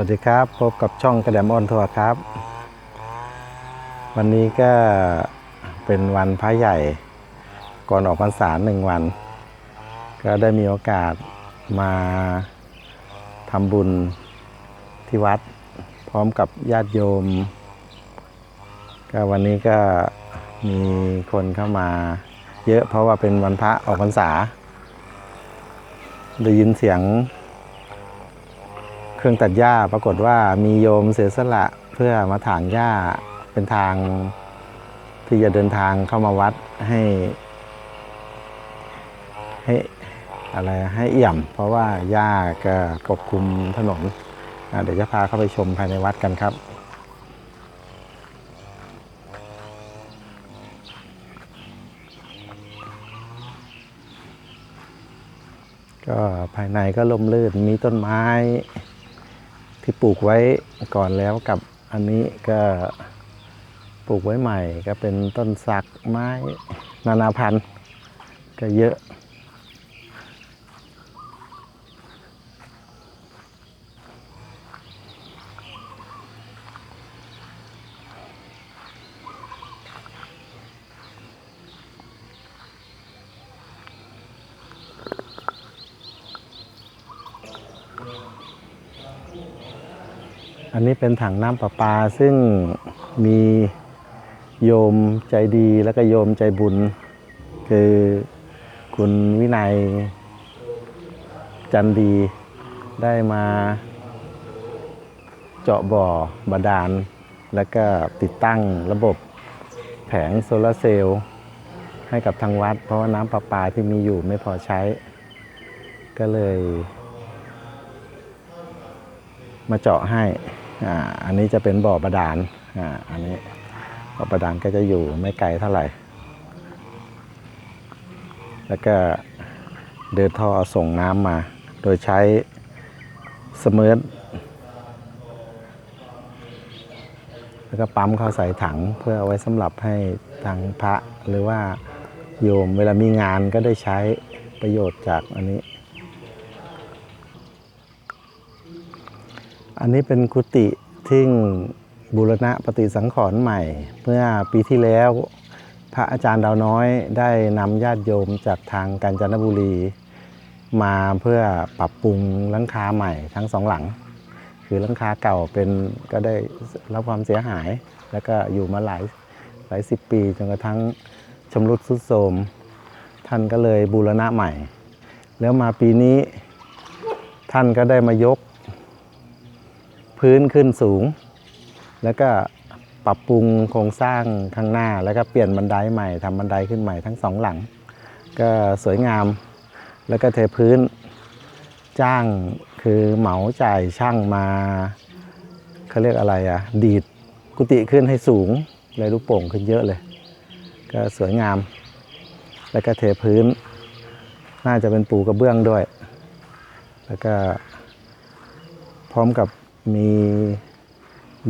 วัสดีครับ พบกับช่องกระแดมออนทัวร์ครับ วันนี้ก็เป็นวันพระใหญ่ ก่อนออกพรรษาหนึ่งวัน ก็ได้มีโอกาสมาทำบุญที่วัด พร้อมกับญาติโยม ก็วันนี้ก็มีคนเข้ามาเยอะเพราะว่าเป็นวันพระออกพรรษา ได้ยินเสียง เครื่องตัดหญ้าปรากฏว่ามีโยมเสียสละเพื่อมาถางหญ้าเป็นทางที่จะเดินทางเข้ามาวัดให้ให้อะไรให้เอี่ยม เพราะว่าหญ้าก็ปกคลุมถนนเดี๋ยวจะพาเข้าไปชมภายในวัดกันครับ ก็ภายในก็ล่มลื่นมีต้นไม้ ที่ปลูกไว้ก่อนแล้วกับอันนี้ก็ปลูกไว้ใหม่ ก็เป็นต้นสักไม้นานาพันธุ์ก็เยอะ อันนี้เป็นถังน้ำประปา ซึ่งมีโยมใจดีแล้วก็โยมใจบุญ คือคุณวินัยจันดีได้มาเจาะบ่อบาดาล แล้วก็ติดตั้งระบบแผงโซลาร์เซลล์ให้กับทางวัด เพราะว่าน้ำประปาที่มีอยู่ไม่พอใช้ ก็เลย มาเจาะให้ อันนี้จะเป็นบ่อบาดาลอันนี้บ่อบาดาลก็จะอยู่ไม่ไกลเท่าไหร่ แล้วก็เดินท่อส่งน้ำมา โดยใช้สมิร์ทแล้วก็ปั๊มเข้าใส่ถังเพื่อเอาไว้สำหรับให้ทางพระหรือว่าโยมเวลามีงานก็ได้ใช้ประโยชน์จากอันนี้ อันนี้เป็นกุฏิที่บูรณะปฏิสังขรณ์ใหม่ เมื่อปีที่แล้ว พระอาจารย์ดาวน้อยได้นำญาติโยมจากทางกาญจนบุรี มาเพื่อปรับปรุงหลังคาใหม่ทั้งสองหลัง คือหลังคาเก่าเป็นก็ได้รับความเสียหาย แล้วก็อยู่มาหลายหลายสิบปีจนกระทั่งชำรุดทรุดโทรมท่านก็เลยบูรณะใหม่ แล้วมาปีนี้ท่านก็ได้มายก พื้นขึ้นสูง แล้วก็ปรับปรุงโครงสร้างข้างหน้า แล้วก็เปลี่ยนบันไดใหม่ทำบันไดขึ้นใหม่ทั้งสองหลัง ก็สวยงาม แล้วก็เทพื้นจ้างคือเหมาจ่ายช่างมาเขาเรียกอะไรอะดีดกุฏิขึ้นให้สูงเลยลูกโป่งขึ้นเยอะเลย ก็สวยงาม แล้วก็เทพื้น น่าจะเป็นปูกระเบื้องด้วย แล้วก็พร้อมกับ มี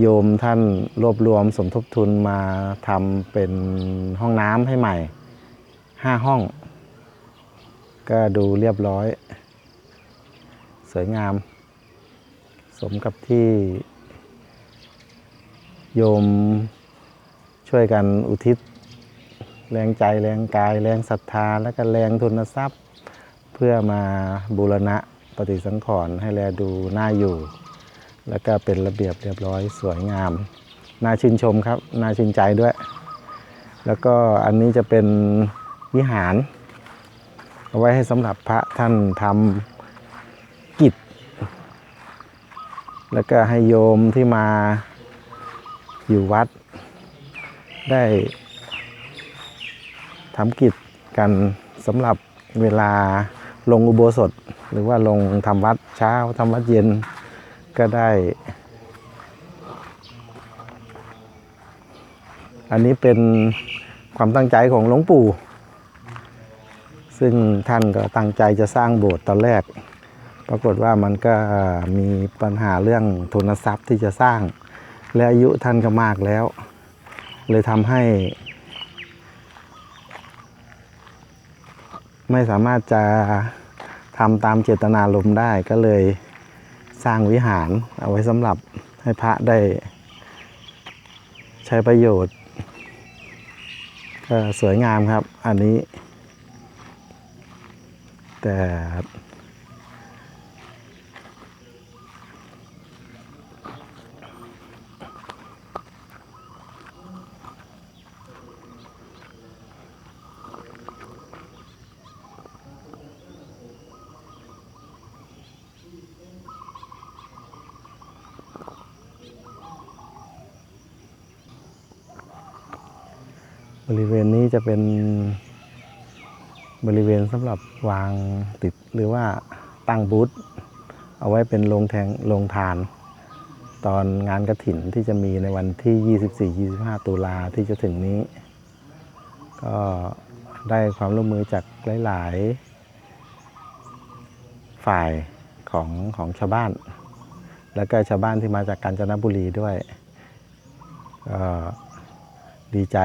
โยมท่านรวบรวมสมทบทุนมาทำเป็นห้องน้ำให้ใหม่ห้าห้อง ก็ดูเรียบร้อย สวยงาม สมกับที่โยมช่วยกันอุทิศ แรงใจแรงกาย แรงศรัทธา และก็แรงทุนทรัพย์ เพื่อมาบูรณะปฏิสังขรณ์ให้แลดูน่าอยู่ แล้วก็เป็นระเบียบเรียบร้อยสวยงาม น่าชื่นชมครับ น่าชื่นใจด้วย แล้วก็อันนี้จะเป็นวิหาร เอาไว้ให้สำหรับพระท่านทำกิจ แล้วก็ให้โยมที่มาอยู่วัด ได้ทำกิจกันสำหรับเวลาลงอุโบสถ หรือว่าลงทำวัดเช้าทำวัดเย็น ก็ได้ อันนี้เป็นความตั้งใจของหลวงปู่ ซึ่งท่านก็ตั้งใจจะสร้างโบสถ์ตอนแรก ปรากฏว่ามันก็มีปัญหาเรื่องทุนทรัพย์ที่จะสร้าง และอายุท่านก็มากแล้ว เลยทำให้ ไม่สามารถจะทำตามเจตนารมณ์ได้ก็เลย สร้างวิหารเอาไว้สำหรับให้พระได้ใช้ประโยชน์ก็สวยงามครับอันนี้ แต่ บริเวณนี้จะเป็นบริเวณสำหรับวางติดหรือว่าตั้งบูธเอาไว้เป็นโรงแทงโรงทาน ตอนงานกระถินที่จะมีในวันที่ 24-25 ตุลาที่จะถึงนี้ ก็ได้ความร่วมมือจากหลาย ๆ ฝ่ายของของชาวบ้าน แล้วก็ชาวบ้านที่มาจากกาญจนบุรีด้วย ก็ดีใจ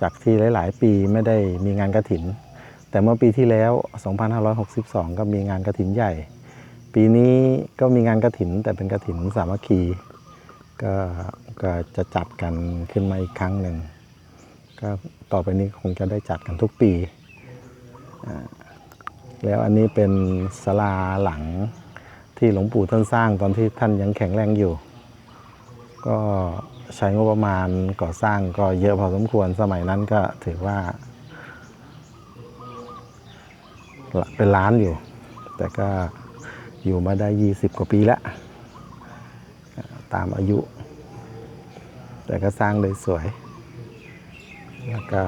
จากที่หลาย ๆ ปีไม่ได้มีงานกระถิน แต่เมื่อปีที่แล้ว 2562 ก็มีงานกระถินใหญ่ ปีนี้ก็มีงานกระถิน แต่เป็นกระถินสามัคคีก็ก็จะจัดกันขึ้นมาอีกครั้งหนึ่งก็ต่อไปนี้คงจะได้จัดกันทุกปีแล้วอันนี้เป็นศาลาหลังที่หลวงปู่ท่านสร้างตอนที่ท่านยังแข็งแรงอยู่ ก็ใช้งบประมาณก่อสร้างก็เยอะพอสมควรสมัยนั้นก็ถือว่า เป็นล้านอยู่ แต่ก็อยู่มาได้ 20 กว่าปีแล้ว ตามอายุ แต่ก็สร้างได้สวย แล้วก็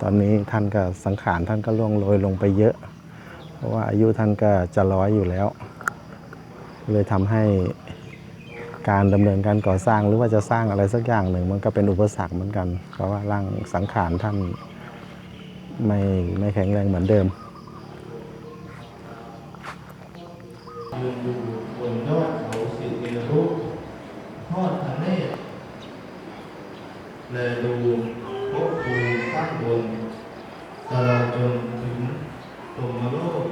ตอนนี้ท่านก็สังขารท่านก็ล่วงโรยลงไปเยอะ เพราะว่าอายุท่านก็จะร้อยอยู่แล้ว เลยทำให้ การดำเนินการก่อสร้างหรือว่าจะสร้างอะไรสักอย่างหนึ่ง มันก็เป็นอุปสรรคเหมือนกัน เพราะว่าร่างสังขารท่านไม่ไม่แข็งแรงเหมือนเดิมยืนอยู่บนยอดเขาสิริรุทอดพระเนตรแลดูพบภูข้างบนตลอดจนถึงตมโลก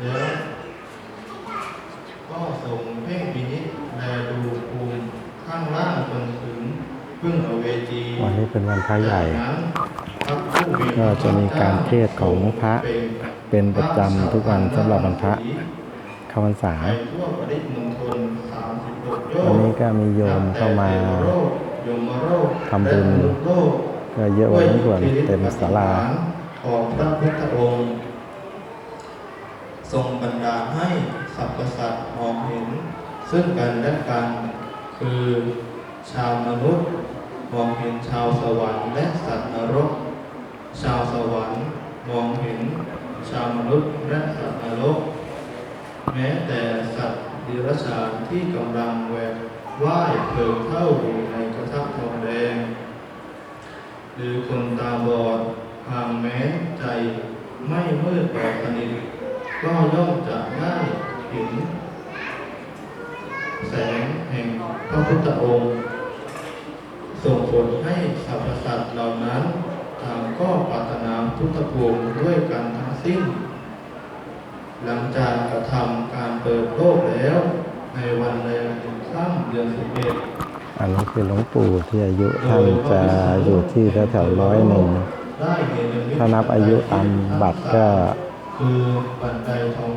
แล้วก็ส่งเพ่งพินิจแลดูภูมิข้างล่างจนถึงพึ่งอเวจีวันนี้เป็นวันพระใหญ่จากนั้นพระผู้มีก็จะมีการเทศน์ของพระเป็นประจำทุกวันสำหรับวันพระเข้าพรรษาไปทั่วปริมณฑล36โยวันชน์นี้ก็มีโยมเข้ามาทำบุญก็เยอะพอสมควรเต็มศาลาของพระพุทธองค์ทรงบันดาลให้สรรพสัตว์มองเห็น ซึ่งกันและกันคือ ชาวมนุษย์ มองเห็นชาวสวรรค์และสัตว์นรก ชาวสวรรค์มองเห็นชาวมนุษย์และสัตว์นรก แม้แต่สัตว์ดิรัจฉานที่กำลังแหวกว่ายเพลิงเข้าอยู่ในกระทะทองแดง หรือคนตาบอดหางแม้ใจไม่มืดบอดสนิทก็ย่อมจะได้เห็นแสงแห่งพระพุทธองค์ ส่งผลให้สรรพสัตว์เหล่านั้นต่างก็ปรารถนาพุทธภูมิด้วยกันทั้งสิ้น หลังจากกระทำการเปิดโลกแล้ว ในวันแรมเดือนค่ำเดือนสิบเอ็ดอันนี้คือหลวงปู่ที่อายุท่านจะอยู่ที่แถวๆร้อยหนึ่งถ้านับอายุตามบัตรก็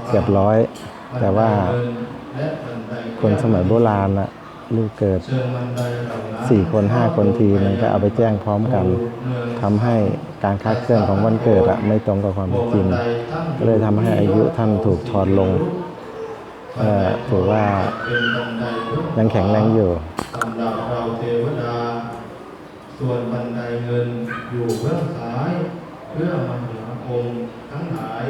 เกือบร้อย แต่ว่าคนสมัยโบราณนะ ลูกเกิดเชิงบันไดเหล่านั้นสี่คนห้าคนทีมันก็เอาไปแจ้งพร้อมกันทำให้การคาดเคลื่อนของวันเกิดอะไม่ตรงกับความเป็นจริงก็เลยทำให้อายุท่านถูกทอนลงเอ่อถือว่าเป็นบันไดพุทธยังแข็งแรงอยู่สำหรับเราเทวดา ส่วนบันไดเงินอยู่เบื้องซ้ายเพื่อมหาองค์ทั้งหลาย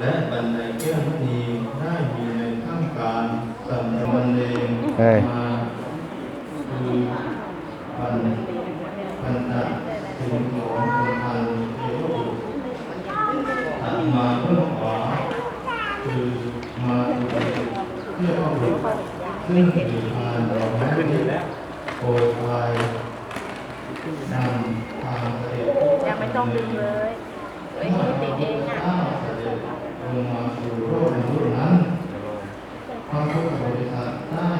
และบันไดแก้วมณีได้มีในท่าม กางสำหรับบันเอ้ย มาคือบันบันดาสิ่งของคนพันเทวบุตรถัดมาเบื้อขวาคือมาดูเพื่อเอาบุตรซึ่งอยู่ทานดอกไม้โปรยทายนำทางเสด็จยังไม่ต้องดึงเลยเอ้ยติดเองอะ ลงมาสู่โลกในรุ่นนั้น ความทุกข์ของบริษัทได้